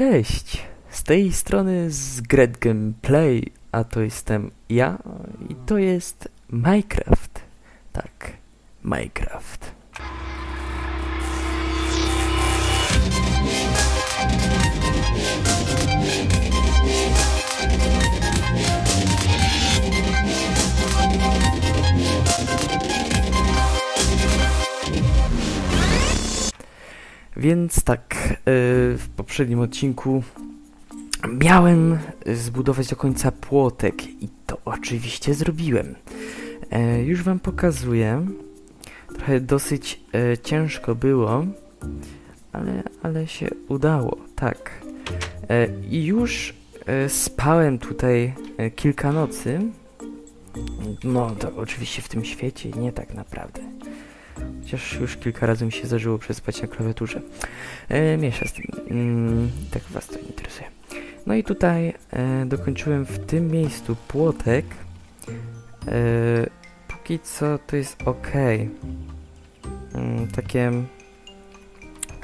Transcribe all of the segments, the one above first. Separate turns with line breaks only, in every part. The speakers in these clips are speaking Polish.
Cześć! Z tej strony z Great Gameplay, a to jestem ja i to jest Minecraft. Tak, Minecraft. Więc tak, yy, w poprzednim odcinku miałem zbudować do końca płotek i to oczywiście zrobiłem. E, już wam pokazuję. Trochę dosyć e, ciężko było, ale, ale się udało, tak. E, I już spałem tutaj kilka nocy. No to oczywiście w tym świecie, nie tak naprawdę. Chociaż już kilka razy mi się zdarzyło przespać na klawiaturze. E, miesza z tym. Mm, tak was to interesuje. No i tutaj e, dokończyłem w tym miejscu płotek. E, póki co to jest ok. Mm, takie.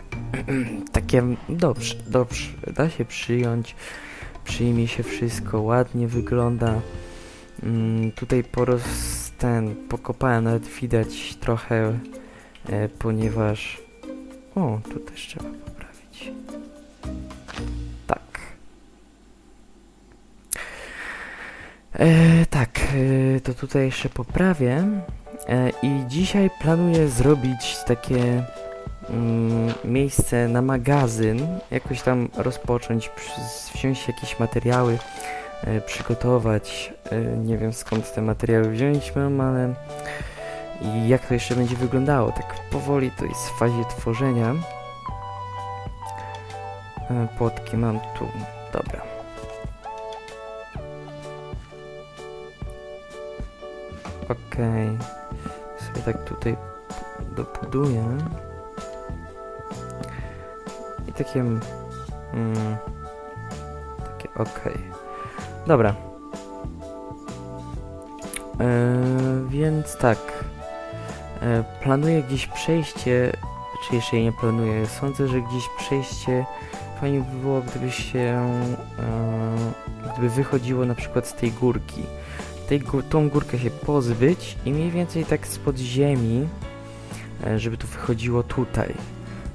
takie. Dobrze, dobrze. Da się przyjąć. Przyjmie się wszystko. Ładnie wygląda. Mm, tutaj poros ten pokopałem, nawet widać trochę, e, ponieważ. O, tu też trzeba poprawić. Tak. E, tak, e, to tutaj jeszcze poprawię. E, I dzisiaj planuję zrobić takie mm, miejsce na magazyn, jakoś tam rozpocząć, wziąć jakieś materiały, e, przygotować. E, nie wiem skąd te materiały wziąć mam, ale i jak to jeszcze będzie wyglądało. Tak powoli to jest w fazie tworzenia. E, Płotki mam tu. Dobra. Okej. Sobie tak tutaj dobuduję. I takie... Mm, takie okej. Dobra. E, więc tak. E, planuję gdzieś przejście, czy jeszcze nie planuję. Sądzę, że gdzieś przejście fajnie by było, gdyby się, e, gdyby wychodziło na przykład z tej górki. Tej, tą górkę się pozbyć i mniej więcej tak spod ziemi, e, żeby to wychodziło tutaj.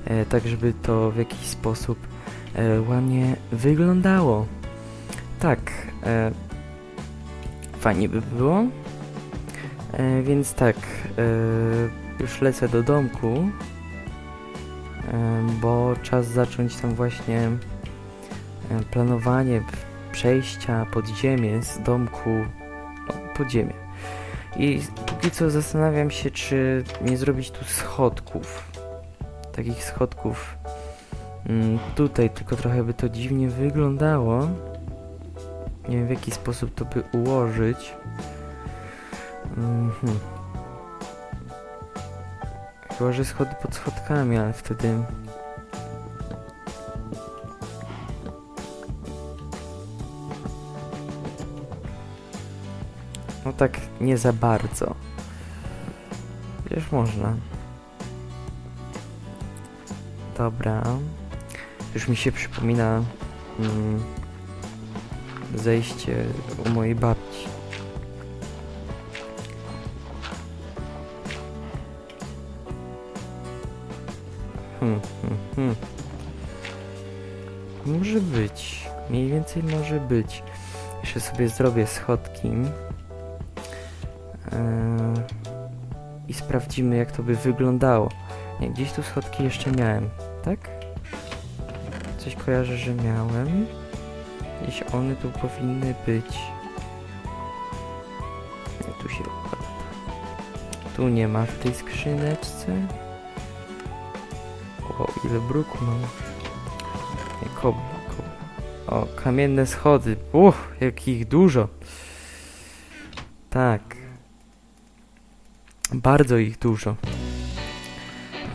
E, tak, żeby to w jakiś sposób e, ładnie wyglądało. Tak, e, fajnie by było. E, więc tak, e, już lecę do domku, e, bo czas zacząć tam właśnie e, planowanie przejścia pod ziemię z domku no, pod ziemię. I póki co zastanawiam się, czy nie zrobić tu schodków. Takich schodków mm, tutaj, tylko trochę by to dziwnie wyglądało. Nie wiem w jaki sposób to by ułożyć. Mhm. Chyba, że schody pod schodkami, ale wtedy... No tak nie za bardzo. Wiesz, można. Dobra. Już mi się przypomina mm, zejście u mojej babci. Hmm, hmm, hmm. Może być. Mniej więcej może być. Jeszcze sobie zrobię schodki. Eee, I sprawdzimy jak to by wyglądało. Nie, gdzieś tu schodki jeszcze miałem, tak? Coś kojarzę, że miałem. Gdzieś one tu powinny być. Nie, tu się układa. Tu nie ma w tej skrzyneczce. O, ile bruku mam. Kobla, kobla. O, kamienne schody. Uff, jakich dużo. Tak. Bardzo ich dużo.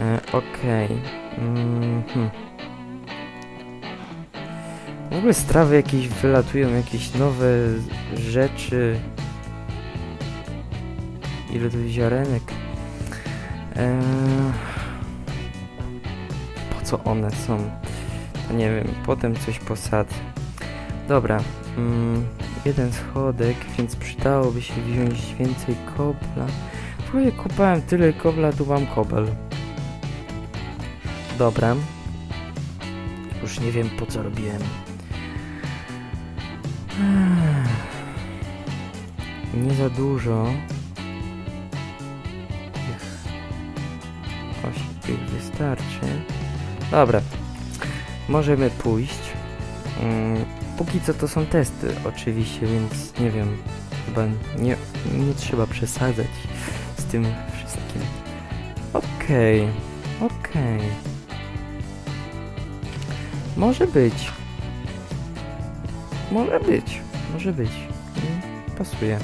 E, Okej. Mhm. W ogóle z trawy jakieś wylatują, jakieś nowe rzeczy. Ile tu ziarenek. Eee, co one są? Nie wiem, potem coś posadzę. Dobra, mm, jeden schodek, więc przydałoby się wziąć więcej kobla. Ogóle kopałem tyle kobla, tu mam kobel. Dobra. Już nie wiem po co robiłem. Nie za dużo. Tych osi tych wystarczy. Dobra. Możemy pójść. Mm, póki co to są testy oczywiście, więc nie wiem. Chyba nie, nie trzeba przesadzać z tym wszystkim. Okej. Okej. Może być. Może być. Może być. Mm, Pasuje.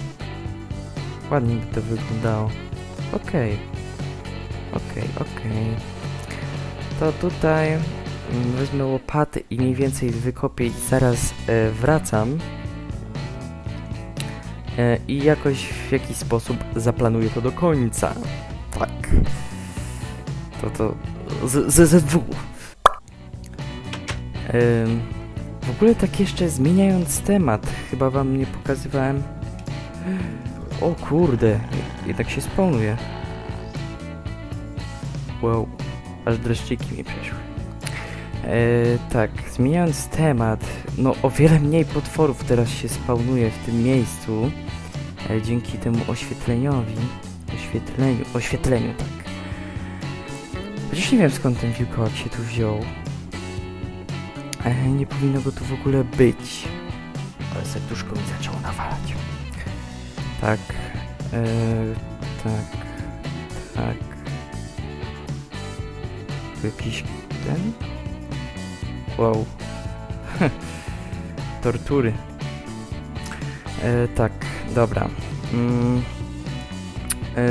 Ładnie by to wyglądało. Okej. Okej, okej. To tutaj wezmę łopaty i mniej więcej wykopię i zaraz e, wracam. E, I jakoś w jakiś sposób zaplanuję to do końca. Tak. To to z, ZZW. Ym, w ogóle tak jeszcze zmieniając temat, chyba wam nie pokazywałem. O kurde, jednak się spawnuje. Aż dreszczyki mi przeszły. E, tak, zmieniając temat, no o wiele mniej potworów teraz się spawnuje w tym miejscu. E, dzięki temu oświetleniowi. Oświetleniu, oświetleniu, tak. Chociaż nie wiem skąd ten wilkołak się tu wziął. E, nie powinno go tu w ogóle być. Ale serduszko mi zaczęło nawalać. Tak. E. Tak. Jakiś ten? Wow. Tortury. E, tak, dobra. Mm, e,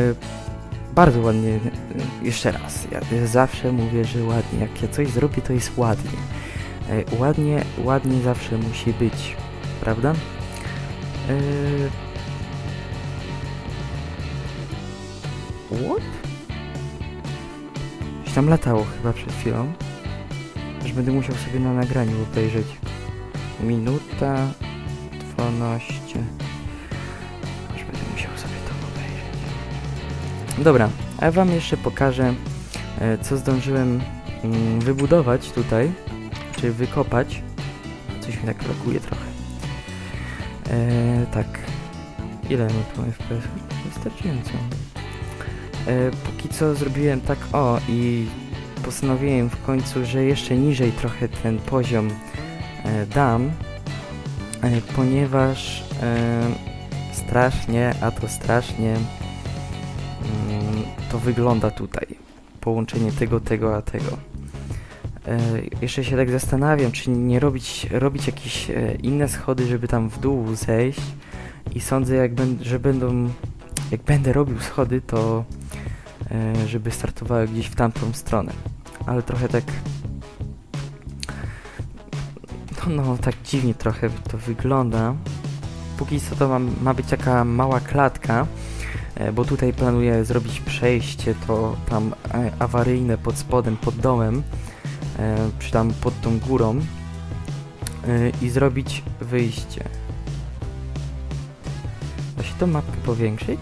bardzo ładnie. e, Jeszcze raz. Ja zawsze mówię, że ładnie. Jak ja coś zrobię, to jest ładnie. E, ładnie, ładnie zawsze musi być. Prawda? E, What? Coś tam latało chyba przed chwilą. Aż będę musiał sobie na nagraniu obejrzeć. Minuta 12. Aż będę musiał sobie to obejrzeć. Dobra, a ja wam jeszcze pokażę, e, co zdążyłem mm, wybudować tutaj, czy wykopać. Coś mi tak brakuje trochę. E, tak. Ile ma tu FPS? Wystarczająco. E, póki co zrobiłem tak o i postanowiłem w końcu, że jeszcze niżej trochę ten poziom e, dam, e, ponieważ strasznie, a to strasznie mm, to wygląda tutaj. Połączenie tego, tego, a tego. Jeszcze się tak zastanawiam, czy nie robić, robić jakieś inne schody, żeby tam w dół zejść i sądzę, jak ben, że będą, jak będę robił schody, to żeby startowały gdzieś w tamtą stronę. Ale trochę tak. No, no tak dziwnie trochę to wygląda. Póki co to ma, ma być taka mała klatka, e, bo tutaj planuję zrobić przejście to tam e, awaryjne pod spodem, pod domem, e, czy tam pod tą górą e, i zrobić wyjście. Da się tą mapkę powiększyć?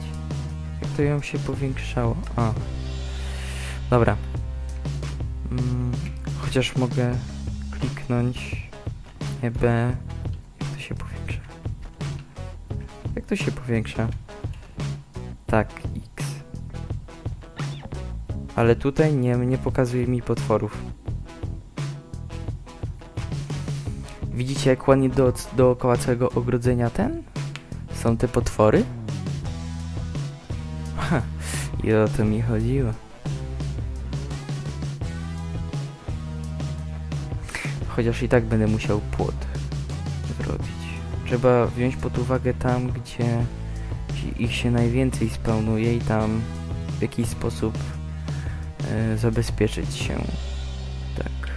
To ją się powiększało? A. Dobra. Mm, chociaż mogę kliknąć nie B. Jak to się powiększa? Jak to się powiększa? Tak, X. Ale tutaj nie, nie pokazuje mi potworów. Widzicie jak ładnie do, dookoła całego ogrodzenia ten? Są te potwory? I o to mi chodziło. Chociaż i tak będę musiał płot zrobić. Trzeba wziąć pod uwagę tam, gdzie ich się najwięcej spełnuje i tam w jakiś sposób e, zabezpieczyć się. Tak.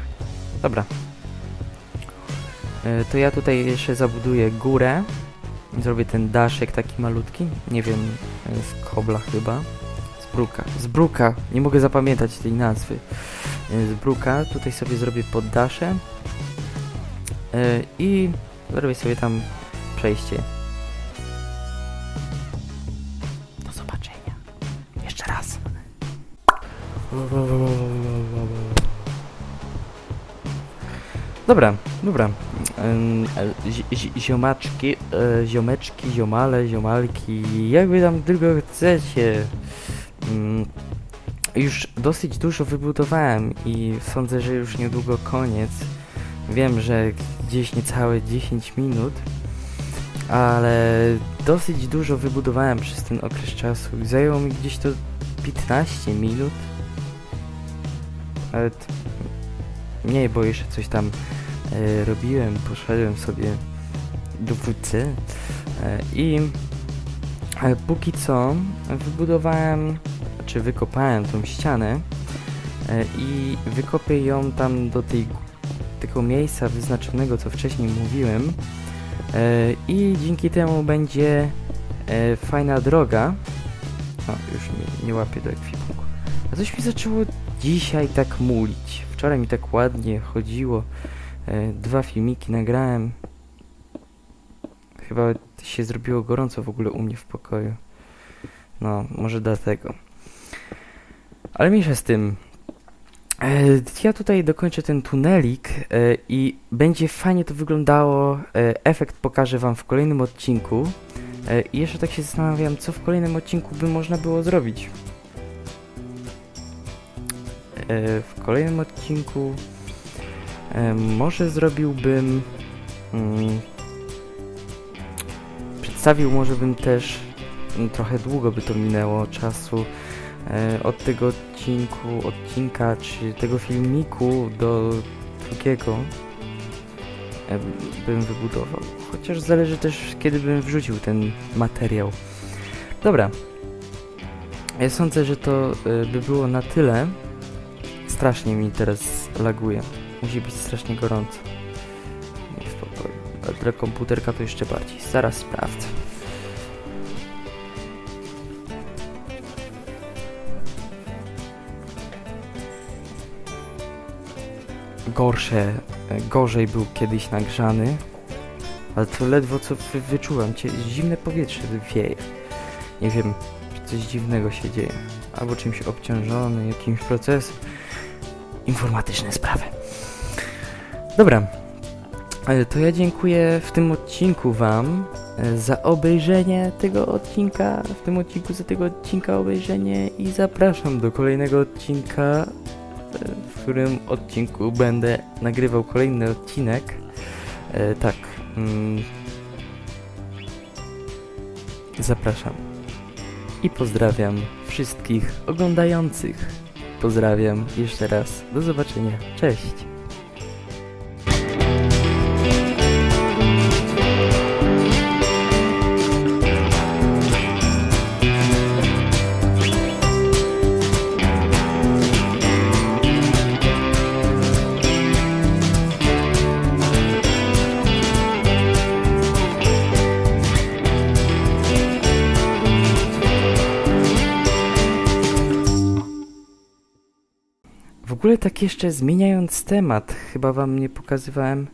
Dobra. E, to ja tutaj jeszcze zabuduję górę. Zrobię ten daszek taki malutki. Nie wiem, e, z kobla chyba. Bruka. Z bruka! Nie mogę zapamiętać tej nazwy. e, z bruka. Tutaj sobie zrobię poddasze e, i zrobię sobie tam przejście. Do zobaczenia. Jeszcze raz. Dobra, dobra. E, zi- zi- Ziomaczki, ziomeczki, ziomale, ziomalki, jakby tam tylko chcecie. Ym, Już dosyć dużo wybudowałem i sądzę, że już niedługo koniec. Wiem, że gdzieś niecałe 10 minut, ale dosyć dużo wybudowałem przez ten okres czasu. Zajęło mi gdzieś to 15 minut. Nawet mniej, bo jeszcze coś tam e, robiłem, poszedłem sobie do WC e, i e, póki co wybudowałem, czy wykopałem tą ścianę e, i wykopię ją tam do tej, tego miejsca wyznaczonego, co wcześniej mówiłem e, i dzięki temu będzie e, fajna droga. O, już nie, nie łapię do ekwipunku. A coś mi zaczęło dzisiaj tak mulić. Wczoraj mi tak ładnie chodziło. Dwa filmiki nagrałem. Chyba się zrobiło gorąco w ogóle u mnie w pokoju. No, może dlatego. Ale mniejsza z tym. E, ja tutaj dokończę ten tunelik e, i będzie fajnie to wyglądało. E, efekt pokażę wam w kolejnym odcinku. I jeszcze tak się zastanawiam, co w kolejnym odcinku by można było zrobić. W kolejnym odcinku może zrobiłbym mm, przedstawił może bym też mm, trochę długo by to minęło czasu od tego odcinku, odcinka czy tego filmiku do drugiego e, bym wybudował. Chociaż zależy też kiedy bym wrzucił ten materiał. Dobra. Ja sądzę, że to e, by było na tyle. Strasznie mi teraz laguje. Musi być strasznie gorąco. Nie w pokoju. A dla komputerka to jeszcze bardziej. Zaraz sprawdzę. Gorsze, e, gorzej był kiedyś nagrzany. Ale to ledwo co wy- wyczułam. Cie- Zimne powietrze wieje. Nie wiem, czy coś dziwnego się dzieje. Albo czymś obciążony, jakimś procesem. Informatyczne sprawy. Dobra. E, To ja dziękuję w tym odcinku Wam e, za obejrzenie tego odcinka, w tym odcinku za tego odcinka obejrzenie i zapraszam do kolejnego odcinka, którym odcinku będę nagrywał kolejny odcinek. E, tak. Mm, zapraszam. I pozdrawiam wszystkich oglądających. Pozdrawiam jeszcze raz. Do zobaczenia. Cześć. Ogóle tak jeszcze zmieniając temat, chyba wam nie pokazywałem